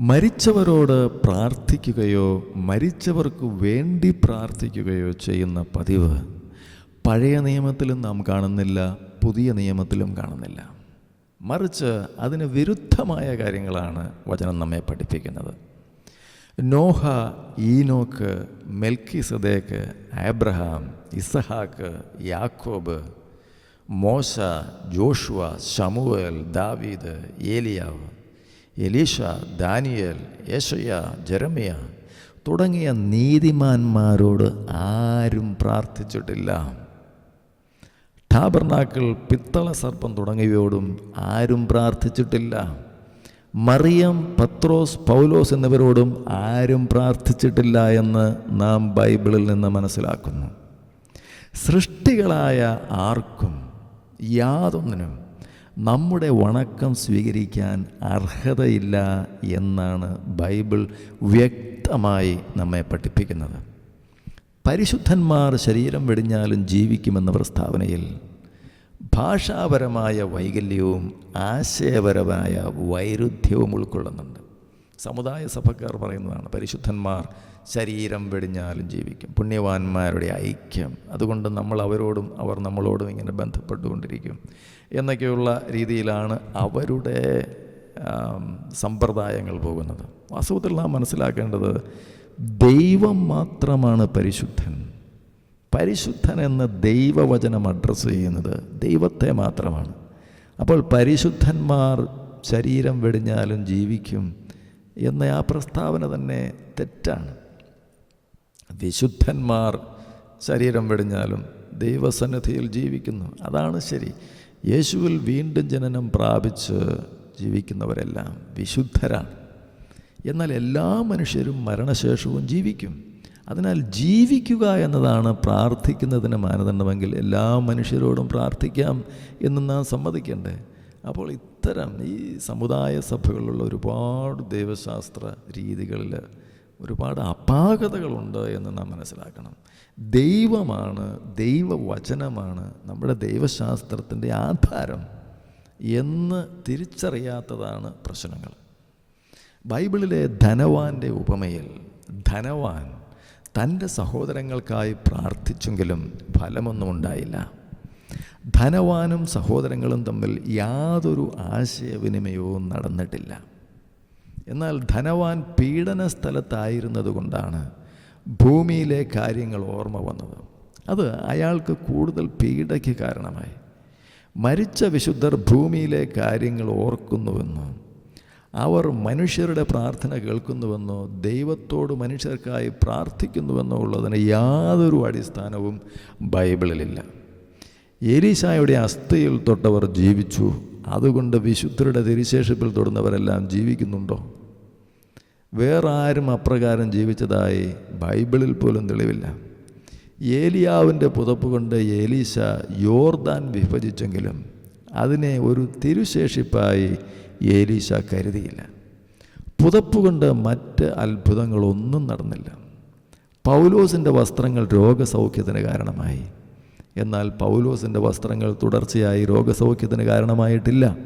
മരിച്ചവരോട് പ്രാർത്ഥിക്കുകയോ മരിച്ചവർക്ക് വേണ്ടി പ്രാർത്ഥിക്കുകയോ ചെയ്യുന്ന പതിവ് പഴയ നിയമത്തിലും നാം കാണുന്നില്ല പുതിയ നിയമത്തിലും കാണുന്നില്ല. മറിച്ച് അതിന് വിരുദ്ധമായ കാര്യങ്ങളാണ് വചനം നമ്മെ പഠിപ്പിക്കുന്നത്. നോഹ ഈനോക്ക് മെൽക്കി സദേക്ക് ആബ്രഹാം ഇസഹാക്ക് യാക്കോബ് മോശ ജോഷുവ ഷമുവേൽ ദാവീദ് ഏലിയാവ് എലീഷ ദാനിയേൽ യേശയ്യ ജെറമിയ തുടങ്ങിയ നീതിമാന്മാരോട് ആരും പ്രാർത്ഥിച്ചിട്ടില്ല. ടാബർനാക്കൾ പിത്തള സർപ്പം തുടങ്ങിയവയോടും ആരും പ്രാർത്ഥിച്ചിട്ടില്ല. മറിയം പത്രോസ് പൗലോസ് എന്നിവരോടും ആരും പ്രാർത്ഥിച്ചിട്ടില്ല എന്ന് നാം ബൈബിളിൽ നിന്ന് മനസ്സിലാക്കുന്നു. സൃഷ്ടികളായ ആർക്കും യാതൊന്നിനും നമ്മുടെ വണക്കം സ്വീകരിക്കാൻ അർഹതയില്ല എന്നാണ് ബൈബിൾ വ്യക്തമായി നമ്മെ പഠിപ്പിക്കുന്നത്. പരിശുദ്ധന്മാർ ശരീരം വെടിഞ്ഞാലും ജീവിക്കുമെന്ന പ്രസ്താവനയിൽ ഭാഷാപരമായ വൈകല്യവും ആശയപരമായ വൈരുദ്ധ്യവും ഉൾക്കൊള്ളുന്നുണ്ട്. സമുദായ സഭക്കാർ പറയുന്നതാണ് പരിശുദ്ധന്മാർ ശരീരം വെടിഞ്ഞാലും ജീവിക്കും. പുണ്യവാന്മാരുടെ ഐക്യം. അതുകൊണ്ട് നമ്മൾ അവരോടും അവർ നമ്മളോടും ഇങ്ങനെ ബന്ധപ്പെട്ടുകൊണ്ടിരിക്കും. എന്നൊക്കെയുള്ള രീതിയിലാണ് അവരുടെ സമ്പ്രദായങ്ങൾ പോകുന്നത്. വാസ്തവത്തിൽ നാം മനസ്സിലാക്കേണ്ടത് ദൈവം മാത്രമാണ് പരിശുദ്ധൻ. പരിശുദ്ധൻ എന്ന ദൈവവചനം അഡ്രസ്സ് ചെയ്യുന്നത് ദൈവത്തെ മാത്രമാണ്. അപ്പോൾ പരിശുദ്ധന്മാർ ശരീരം വെടിഞ്ഞാലും ജീവിക്കും. എന്ന ആ പ്രസ്താവന തന്നെ തെറ്റാണ്. വിശുദ്ധന്മാർ ശരീരം വെടിഞ്ഞാലും ദൈവസന്നിധിയിൽ ജീവിക്കുന്നു. അതാണ് ശരി. യേശുവിൽ വീണ്ടും ജനനം പ്രാപിച്ച് ജീവിക്കുന്നവരെല്ലാം വിശുദ്ധരാണ്. എന്നാൽ എല്ലാ മനുഷ്യരും മരണശേഷവും ജീവിക്കും. അതിനാൽ ജീവിക്കുക എന്നതാണ് പ്രാർത്ഥിക്കുന്നതിന് മാനദണ്ഡമെങ്കിൽ എല്ലാ മനുഷ്യരോടും പ്രാർത്ഥിക്കാം എന്ന് നാം സമ്മതിക്കണ്ടേ? അപ്പോൾ ഇത്തരം ഈ സമുദായ സഭകളിലുള്ള ഒരുപാട് ദൈവശാസ്ത്ര രീതികളിൽ ഒരുപാട് അപാകതകളുണ്ട് എന്ന് നാം മനസ്സിലാക്കണം. ദൈവമാണ് ദൈവവചനമാണ് നമ്മുടെ ദൈവശാസ്ത്രത്തിന്റെ ആധാരം എന്ന് തിരിച്ചറിയാത്തതാണ് പ്രശ്നങ്ങൾ. ബൈബിളിലെ ധനവാന്റെ ഉപമയിൽ ധനവാൻ തന്റെ സഹോദരങ്ങൾക്കായി പ്രാർത്ഥിച്ചെങ്കിലും ഫലമൊന്നും ഉണ്ടായില്ല. ധനവാനും സഹോദരങ്ങളും തമ്മിൽ യാതൊരു ആശയവിനിമയവും നടന്നിട്ടില്ല. എന്നാൽ ധനവാൻ പീഡന സ്ഥലത്തായിരുന്നതുകൊണ്ടാണ് ഭൂമിയിലെ കാര്യങ്ങൾ ഓർമ്മ വന്നത്. അത് അയാൾക്ക് കൂടുതൽ പീഡയ്ക്ക് കാരണമായി. മരിച്ച വിശുദ്ധർ ഭൂമിയിലെ കാര്യങ്ങൾ ഓർക്കുന്നുവെന്നോ അവർ മനുഷ്യരുടെ പ്രാർത്ഥന കേൾക്കുന്നുവെന്നോ ദൈവത്തോട് മനുഷ്യർക്കായി പ്രാർത്ഥിക്കുന്നുവെന്നോ ഉള്ളതിന് യാതൊരു അടിസ്ഥാനവും ബൈബിളിലില്ല. ഏലീശായുടെ അസ്ഥിയിൽ തൊട്ടവർ ജീവിച്ചു. അതുകൊണ്ട് വിശുദ്ധരുടെ തിരിശേഷിപ്പിൽ തൊടുന്നവരെല്ലാം ജീവിക്കുന്നുണ്ടോ? വേറെ ആരും അപ്രകാരം ജീവിച്ചതായി ബൈബിളിൽ പോലും തെളിവില്ല. ഏലിയാവിന്റെ പുതപ്പ് കൊണ്ട് ഏലീശ യോർദാൻ വിഭജിച്ചെങ്കിലും അതിനെ ഒരു തിരുശേഷിപ്പായി ഏലീശ കരുതിയില്ല. പുതപ്പ് കൊണ്ട് മറ്റ് അത്ഭുതങ്ങളൊന്നും നടന്നില്ല. പൗലോസിന്റെ വസ്ത്രങ്ങൾ രോഗസൗഖ്യത്തിന് കാരണമായി. എന്നാൽ പൗലോസിന്റെ വസ്ത്രങ്ങൾ തുടർച്ചയായി രോഗസൗഖ്യത്തിന് കാരണമായിട്ടില്ല.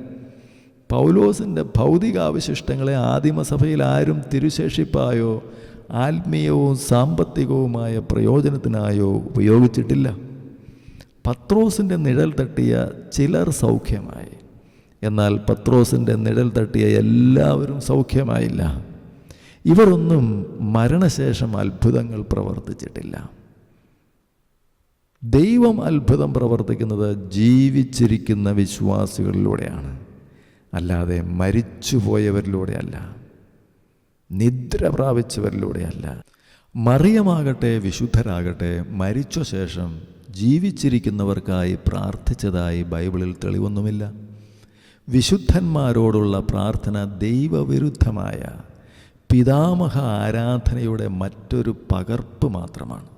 പൗലോസിന്റെ ഭൗതികാവശിഷ്ടങ്ങളെ ആദിമസഭയിൽ ആരും തിരുശേഷിപ്പായോ ആത്മീയവും സാമ്പത്തികവുമായ പ്രയോജനത്തിനായോ ഉപയോഗിച്ചിട്ടില്ല. പത്രോസിന്റെ നിഴൽ തട്ടിയ ചിലർ സൗഖ്യമായി. എന്നാൽ പത്രോസിന്റെ നിഴൽ തട്ടിയ എല്ലാവരും സൗഖ്യമായില്ല. ഇവരൊന്നും മരണശേഷം അത്ഭുതങ്ങൾ പ്രവർത്തിച്ചിട്ടില്ല. ദൈവം അത്ഭുതം പ്രവർത്തിക്കുന്നത് ജീവിച്ചിരിക്കുന്ന വിശ്വാസികളിലൂടെയാണ്. അല്ലാതെ മരിച്ചുപോയവരിലൂടെയല്ല. നിദ്ര പ്രാപിച്ചവരിലൂടെയല്ല. മറിയമാകട്ടെ വിശുദ്ധരാകട്ടെ മരിച്ച ശേഷം ജീവിച്ചിരിക്കുന്നവർക്കായി പ്രാർത്ഥിച്ചതായി ബൈബിളിൽ തെളിവൊന്നുമില്ല. വിശുദ്ധന്മാരോടുള്ള പ്രാർത്ഥന ദൈവവിരുദ്ധമായ പിതാമഹ ആരാധനയുടെ മറ്റൊരു പകർപ്പ് മാത്രമാണ്.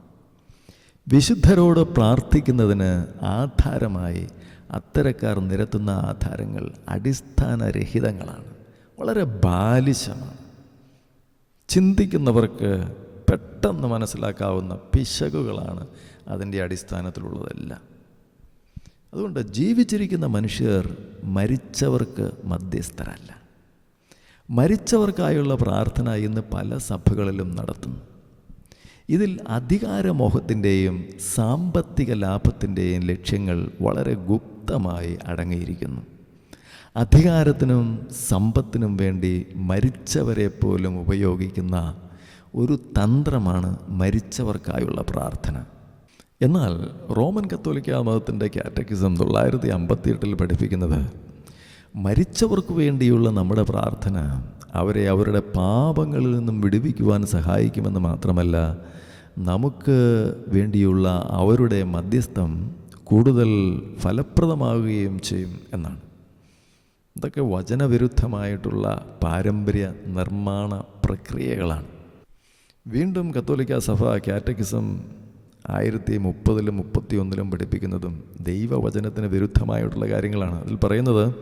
വിശുദ്ധരോട് പ്രാർത്ഥിക്കുന്നതിന് ആധാരമായി അത്തരക്കാർ നിരത്തുന്ന ആധാരങ്ങൾ അടിസ്ഥാനരഹിതങ്ങളാണ്. വളരെ ബാലിശമാണ്. ചിന്തിക്കുന്നവർക്ക് പെട്ടെന്ന് മനസ്സിലാക്കാവുന്ന പിശകുകളാണ് അതിന്റെ അടിസ്ഥാനത്തിലുള്ളതെല്ലാം. അതുകൊണ്ട് ജീവിച്ചിരിക്കുന്ന മനുഷ്യർ മരിച്ചവർക്ക് മധ്യസ്ഥരല്ല. മരിച്ചവർക്കായുള്ള പ്രാർത്ഥന ഇന്ന് പല സഭകളിലും നടത്തുന്നു. ഇതിൽ അധികാരമോഹത്തിന്റെയും സാമ്പത്തിക ലാഭത്തിന്റെയും ലക്ഷ്യങ്ങൾ വളരെ ഗുപ്തമായി അടങ്ങിയിരിക്കുന്നു. അധികാരത്തിനും സമ്പത്തിനും വേണ്ടി മരിച്ചവരെ പോലും ഉപയോഗിക്കുന്ന ഒരു തന്ത്രമാണ് മരിച്ചവർക്കായുള്ള പ്രാർത്ഥന. എന്നാൽ റോമൻ കത്തോലിക്ക മതത്തിന്റെ കാറ്റക്കിസം തൊള്ളായിരത്തി അമ്പത്തിയെട്ടിൽ പഠിപ്പിക്കുന്നത് മരിച്ചവർക്ക് വേണ്ടിയുള്ള നമ്മുടെ പ്രാർത്ഥന അവരെ അവരുടെ പാപങ്ങളിൽ നിന്നും വിടുവിക്കുവാൻ സഹായിക്കുമെന്ന് മാത്രമല്ല നമുക്ക് വേണ്ടിയുള്ള അവരുടെ മധ്യസ്ഥം കൂടുതൽ ഫലപ്രദമാവുകയും ചെയ്യും എന്നാണ്. ഇതൊക്കെ വചനവിരുദ്ധമായിട്ടുള്ള പാരമ്പര്യ നിർമ്മാണ പ്രക്രിയകളാണ്. വീണ്ടും കത്തോലിക്ക സഭ കാറ്റക്കിസം ആയിരത്തി മുപ്പതിലും മുപ്പത്തി ഒന്നിലും പഠിപ്പിക്കുന്നതും ദൈവവചനത്തിന് വിരുദ്ധമായിട്ടുള്ള കാര്യങ്ങളാണ്. അതിൽ പറയുന്നത്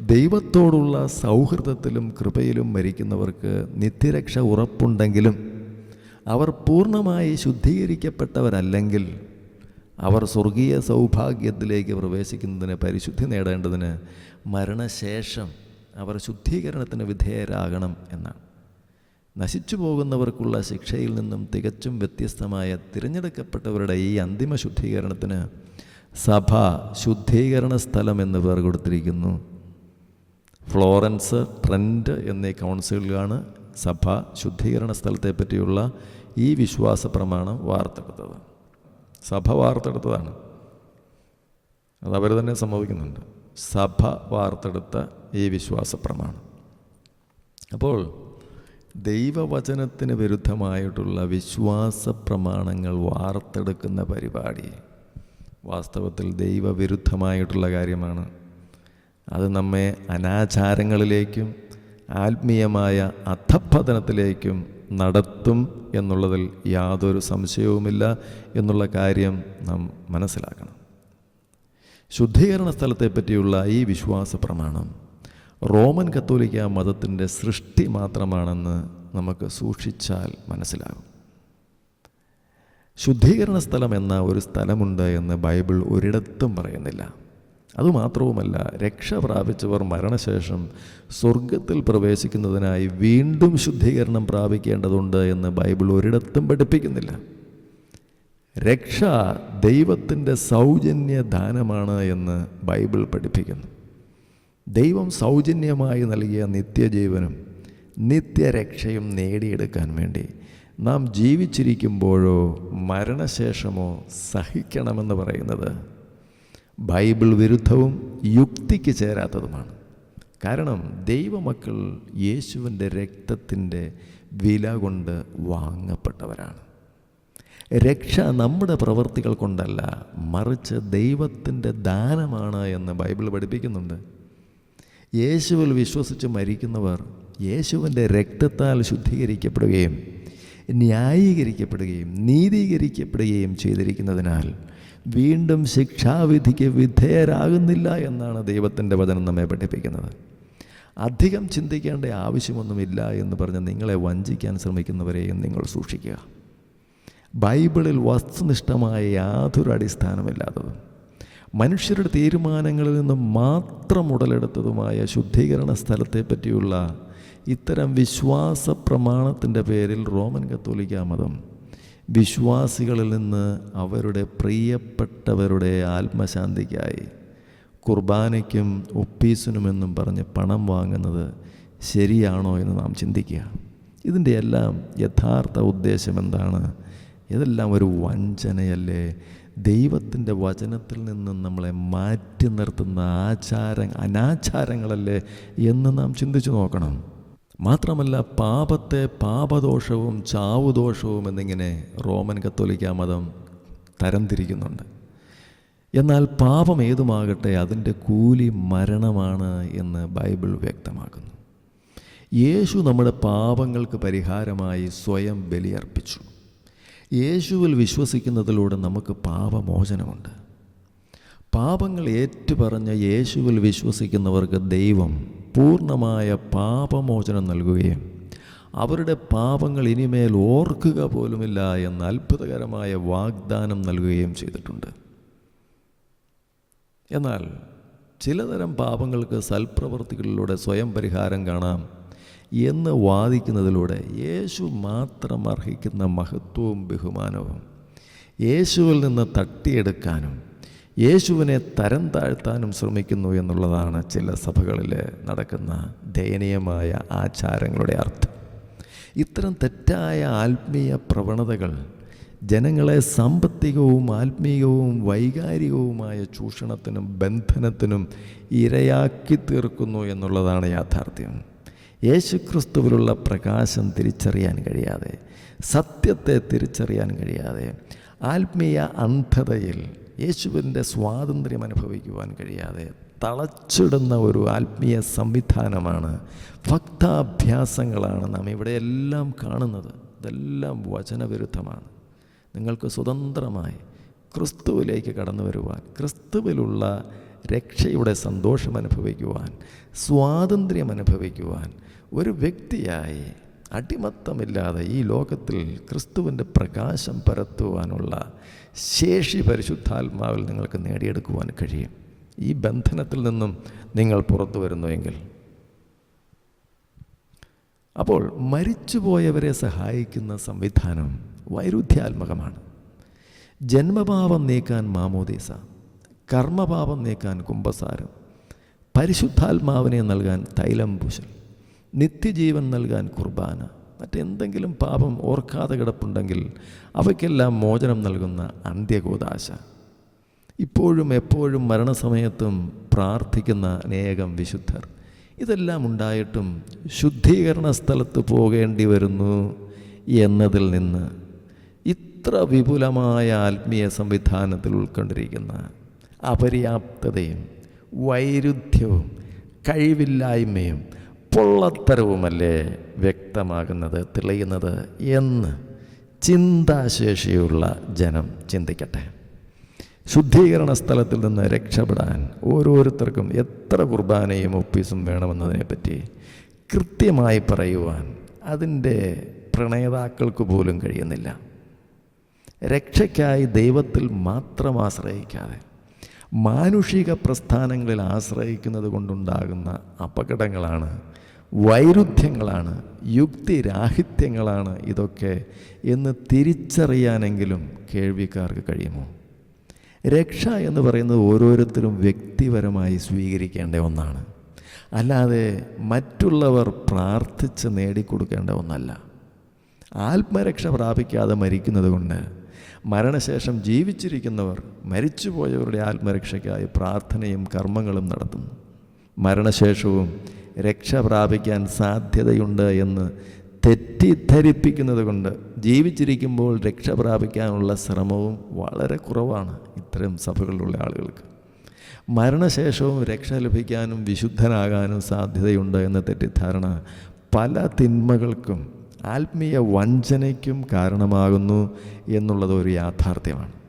ദൈവത്തോടുള്ള സൗഹൃദത്തിലും കൃപയിലും മരിക്കുന്നവർക്ക് നിത്യരക്ഷ ഉറപ്പുണ്ടെങ്കിലും അവർ പൂർണമായി ശുദ്ധീകരിക്കപ്പെട്ടവരല്ലെങ്കിൽ അവർ സ്വർഗീയ സൗഭാഗ്യത്തിലേക്ക് പ്രവേശിക്കുന്നതിന് പരിശുദ്ധി നേടേണ്ടതിന് മരണശേഷം അവർ ശുദ്ധീകരണത്തിന് വിധേയരാകണം എന്നാണ്. നശിച്ചു പോകുന്നവർക്കുള്ള ശിക്ഷയിൽ നിന്നും തികച്ചും വ്യത്യസ്തമായ തിരഞ്ഞെടുക്കപ്പെട്ടവരുടെ ഈ അന്തിമ ശുദ്ധീകരണത്തിന് സഭ ശുദ്ധീകരണ സ്ഥലം എന്ന് പേർ കൊടുത്തിരിക്കുന്നു. ഫ്ലോറൻസ് ട്രെൻഡ് എന്നീ കൗൺസിലുകളാണ് സഭ ശുദ്ധീകരണ സ്ഥലത്തെ പറ്റിയുള്ള ഈ വിശ്വാസ പ്രമാണം വാർത്തെടുത്തത്. സഭ വാർത്തെടുത്തതാണ്. അത് അവർ തന്നെ സംഭവിക്കുന്നുണ്ട് സഭ വാർത്തെടുത്ത ഈ വിശ്വാസ പ്രമാണം. അപ്പോൾ ദൈവവചനത്തിന് വിരുദ്ധമായിട്ടുള്ള വിശ്വാസ പ്രമാണങ്ങൾ വാർത്തെടുക്കുന്ന പരിപാടി. വാസ്തവത്തിൽ ദൈവവിരുദ്ധമായിട്ടുള്ള കാര്യമാണ്. അത് നമ്മെ അനാചാരങ്ങളിലേക്കും ആത്മീയമായ അധപ്പതനത്തിലേക്കും നടത്തും എന്നുള്ളതിൽ യാതൊരു സംശയവുമില്ല എന്നുള്ള കാര്യം നാം മനസ്സിലാക്കണം. ശുദ്ധീകരണ സ്ഥലത്തെ പറ്റിയുള്ള ഈ വിശ്വാസ പ്രമാണം റോമൻ കത്തോലിക്ക മതത്തിന്റെ സൃഷ്ടി മാത്രമാണെന്ന് നമുക്ക് സൂക്ഷിച്ചാൽ മനസ്സിലാകും. ശുദ്ധീകരണ സ്ഥലം എന്ന ഒരു സ്ഥലമുണ്ട് എന്ന് ബൈബിൾ ഒരിടത്തും പറയുന്നില്ല. അതുമാത്രവുമല്ല രക്ഷ പ്രാപിച്ചവർ മരണശേഷം സ്വർഗത്തിൽ പ്രവേശിക്കുന്നതിനായി വീണ്ടും ശുദ്ധീകരണം പ്രാപിക്കേണ്ടതുണ്ട് എന്ന് ബൈബിൾ ഒരിടത്തും പഠിപ്പിക്കുന്നില്ല. രക്ഷ ദൈവത്തിന്റെ സൗജന്യ ദാനമാണ് എന്ന് ബൈബിൾ പഠിപ്പിക്കുന്നു. ദൈവം സൗജന്യമായി നൽകിയ നിത്യജീവനും നിത്യരക്ഷയും നേടിയെടുക്കാൻ വേണ്ടി നാം ജീവിച്ചിരിക്കുമ്പോഴോ മരണശേഷമോ സഹിക്കണമെന്ന് പറയുന്നത് ബൈബിൾ വിരുദ്ധവും യുക്തിക്ക് ചേരാത്തതുമാണ്. കാരണം ദൈവമക്കൾ യേശുവിന്റെ രക്തത്തിന്റെ വില കൊണ്ട് വാങ്ങപ്പെട്ടവരാണ്. രക്ഷ നമ്മുടെ പ്രവൃത്തികൾ കൊണ്ടല്ല മറിച്ച് ദൈവത്തിന്റെ ദാനമാണ് എന്ന് ബൈബിൾ പഠിപ്പിക്കുന്നുണ്ട്. യേശുവിൽ വിശ്വസിച്ച് മരിക്കുന്നവർ യേശുവിന്റെ രക്തത്താൽ ശുദ്ധീകരിക്കപ്പെടുകയും ന്യായീകരിക്കപ്പെടുകയും നീതീകരിക്കപ്പെടുകയും ചെയ്തിരിക്കുന്നതിനാൽ വീണ്ടും ശിക്ഷാവിധിക്ക് വിധേയരാകുന്നില്ല എന്നാണ് ദൈവത്തിന്റെ വചനം നമ്മെ പഠിപ്പിക്കുന്നത്. അധികം ചിന്തിക്കേണ്ട ആവശ്യമൊന്നുമില്ല എന്ന് പറഞ്ഞ് നിങ്ങളെ വഞ്ചിക്കാൻ ശ്രമിക്കുന്നവരെയും നിങ്ങൾ സൂക്ഷിക്കുക. ബൈബിളിൽ വസ്തുനിഷ്ഠമായ യാതൊരു അടിസ്ഥാനമില്ലാത്തതും മനുഷ്യരുടെ തീരുമാനങ്ങളിൽ നിന്ന് മാത്രം ഉടലെടുത്തതുമായ ശുദ്ധീകരണ സ്ഥലത്തെ പറ്റിയുള്ള ഇത്തരം വിശ്വാസ പ്രമാണത്തിന്റെ പേരിൽ റോമൻ കത്തോലിക്ക മതം വിശ്വാസികളിൽ നിന്ന് അവരുടെ പ്രിയപ്പെട്ടവരുടെ ആത്മശാന്തിക്കായി കുർബാനയ്ക്കും ഒപ്പീസിനുമെന്നും പറഞ്ഞ് പണം വാങ്ങുന്നത് ശരിയാണോ എന്ന് നാം ചിന്തിക്കുക. ഇതിന്റെ എല്ലാം യഥാർത്ഥ ഉദ്ദേശം എന്താണ്? ഇതെല്ലാം ഒരു വഞ്ചനയല്ലേ? ദൈവത്തിന്റെ വചനത്തിൽ നിന്നും നമ്മളെ മാറ്റി നിർത്തുന്ന ആചാര അനാചാരങ്ങളല്ലേ എന്ന് നാം ചിന്തിച്ചു നോക്കണം. മാത്രമല്ല പാപത്തെ പാപദോഷവും ചാവുദോഷവും എന്നിങ്ങനെ റോമൻ കത്തോലിക്ക മതം തരംതിരിക്കുന്നുണ്ട്. എന്നാൽ പാപം ഏതുമാകട്ടെ അതിന്റെ കൂലി മരണമാണ് എന്ന് ബൈബിൾ വ്യക്തമാക്കുന്നു. യേശു നമ്മുടെ പാപങ്ങൾക്ക് പരിഹാരമായി സ്വയം ബലിയർപ്പിച്ചു. യേശുവിൽ വിശ്വസിക്കുന്നതിലൂടെ നമുക്ക് പാപമോചനമുണ്ട്. പാപങ്ങൾ ഏറ്റുപറഞ്ഞ യേശുവിൽ വിശ്വസിക്കുന്നവർക്ക് ദൈവം പൂർണമായ പാപമോചനം നൽകുകയും അവരുടെ പാപങ്ങൾ ഇനിമേൽ ഓർക്കുക പോലുമില്ല എന്ന അത്ഭുതകരമായ വാഗ്ദാനം നൽകുകയും ചെയ്തിട്ടുണ്ട്. എന്നാൽ ചിലതരം പാപങ്ങൾക്ക് സൽപ്രവർത്തികളിലൂടെ സ്വയം പരിഹാരം കാണാം. എന്ന് വാദിക്കുന്നതിലൂടെ യേശു മാത്രം അർഹിക്കുന്ന മഹത്വവും ബഹുമാനവും. യേശുവിൽ നിന്ന് തട്ടിയെടുക്കാനും യേശുവിനെ തരം താഴ്ത്താനും ശ്രമിക്കുന്നു എന്നുള്ളതാണ് ചില സഭകളിൽ നടക്കുന്ന ദയനീയമായ ആചാരങ്ങളുടെ അർത്ഥം. ഇത്തരം തെറ്റായ ആത്മീയ പ്രവണതകൾ ജനങ്ങളെ സാമ്പത്തികവും ആത്മീയവും വൈകാരികവുമായ ചൂഷണത്തിനും ബന്ധനത്തിനും ഇരയാക്കി തീർക്കുന്നു എന്നുള്ളതാണ് യാഥാർത്ഥ്യം. യേശുക്രിസ്തുവിലുള്ള പ്രകാശം തിരിച്ചറിയാൻ കഴിയാതെ സത്യത്തെ തിരിച്ചറിയാൻ കഴിയാതെ ആത്മീയ അന്ധതയിൽ യേശുവിന്റെ സ്വാതന്ത്ര്യം അനുഭവിക്കുവാൻ കഴിയാതെ തളച്ചിടുന്ന ഒരു ആത്മീയ സംവിധാനമാണ് ഭക്താഭ്യാസങ്ങളാണ് നാം ഇവിടെയെല്ലാം കാണുന്നത്. ഇതെല്ലാം വചനവിരുദ്ധമാണ്. നിങ്ങൾക്ക് സ്വതന്ത്രമായി ക്രിസ്തുവിലേക്ക് കടന്നു വരുവാൻ ക്രിസ്തുവിലുള്ള രക്ഷയുടെ സന്തോഷം അനുഭവിക്കുവാൻ സ്വാതന്ത്ര്യം അനുഭവിക്കുവാൻ ഒരു വ്യക്തിയായി അടിമത്തമില്ലാതെ ഈ ലോകത്തിൽ ക്രിസ്തുവിന്റെ പ്രകാശം പരത്തുവാനുള്ള ശേഷി പരിശുദ്ധാത്മാവിൽ നിങ്ങൾക്ക് നേടിയെടുക്കുവാൻ കഴിയും. ഈ ബന്ധനത്തിൽ നിന്നും നിങ്ങൾ പുറത്തു വരുന്നുവെങ്കിൽ അപ്പോൾ മരിച്ചുപോയവരെ സഹായിക്കുന്ന സംവിധാനം വൈരുദ്ധ്യാത്മകമാണ്. ജന്മഭാവം നീക്കാൻ മാമോദീസ കർമ്മപാപം നീക്കാൻ കുംഭസാരം പരിശുദ്ധാത്മാവിനെ നൽകാൻ തൈലം പൂശൽ നിത്യജീവൻ നൽകാൻ കുർബാന മറ്റെന്തെങ്കിലും പാപം ഓർക്കാതെ കിടപ്പുണ്ടെങ്കിൽ അവയ്ക്കെല്ലാം മോചനം നൽകുന്ന അന്ത്യകൂതാശ ഇപ്പോഴും എപ്പോഴും മരണസമയത്തും പ്രാർത്ഥിക്കുന്ന അനേകം വിശുദ്ധർ ഇതെല്ലാം ഉണ്ടായിട്ടും ശുദ്ധീകരണ സ്ഥലത്ത് പോകേണ്ടി വരുന്നു എന്നതിൽ നിന്ന് ഇത്ര വിപുലമായ ആത്മീയ സംവിധാനത്തിൽ ഉൾക്കൊണ്ടിരിക്കുന്ന അപര്യാപ്തതയും വൈരുദ്ധ്യവും കഴിവില്ലായ്മയും പൊള്ളത്തരവുമല്ലേ വ്യക്തമാകുന്നത് തെളിയുന്നത് എന്ന് ചിന്താശേഷിയുള്ള ജനം ചിന്തിക്കട്ടെ. ശുദ്ധീകരണ സ്ഥലത്തിൽ നിന്ന് രക്ഷപ്പെടാൻ ഓരോരുത്തർക്കും എത്ര കുർബാനയും ഒപ്പീസും വേണമെന്നതിനെപ്പറ്റി കൃത്യമായി പറയുവാൻ അതിന്റെ പ്രണേതാക്കൾക്ക് പോലും കഴിയുന്നില്ല. രക്ഷയ്ക്കായി ദൈവത്തിൽ മാത്രം ആശ്രയിക്കാതെ മാനുഷിക പ്രസ്ഥാനങ്ങളിൽ ആശ്രയിക്കുന്നത് കൊണ്ടുണ്ടാകുന്ന അപകടങ്ങളാണ് വൈരുദ്ധ്യങ്ങളാണ് യുക്തിരാഹിത്യങ്ങളാണ് ഇതൊക്കെ എന്ന് തിരിച്ചറിയാനെങ്കിലും കേൾവിക്കാർക്ക് കഴിയുമോ? രക്ഷ എന്ന് പറയുന്നത് ഓരോരുത്തരും വ്യക്തിപരമായി സ്വീകരിക്കേണ്ട ഒന്നാണ്. അല്ലാതെ മറ്റുള്ളവർ പ്രാർത്ഥിച്ച് നേടിക്കൊടുക്കേണ്ട ഒന്നല്ല. ആത്മരക്ഷ പ്രാപിക്കാതെ മരിക്കുന്നത് കൊണ്ട് മരണശേഷം ജീവിച്ചിരിക്കുന്നവർ മരിച്ചുപോയവരുടെ ആത്മരക്ഷയ്ക്കായി പ്രാർത്ഥനയും കർമ്മങ്ങളും നടത്തുന്നു. മരണശേഷവും രക്ഷ പ്രാപിക്കാൻ സാധ്യതയുണ്ട് എന്ന് തെറ്റിദ്ധരിപ്പിക്കുന്നത് കൊണ്ട് ജീവിച്ചിരിക്കുമ്പോൾ രക്ഷ പ്രാപിക്കാനുള്ള ശ്രമവും വളരെ കുറവാണ് ഇത്തരം സഭകളിലുള്ള ആളുകൾക്ക്. മരണശേഷവും രക്ഷ ലഭിക്കാനും വിശുദ്ധനാകാനും സാധ്യതയുണ്ട് എന്ന തെറ്റിദ്ധാരണ പല തിന്മകൾക്കും ആത്മീയ വഞ്ചനയ്ക്കും കാരണമാകുന്നു എന്നുള്ളത് ഒരു യാഥാർത്ഥ്യമാണ്.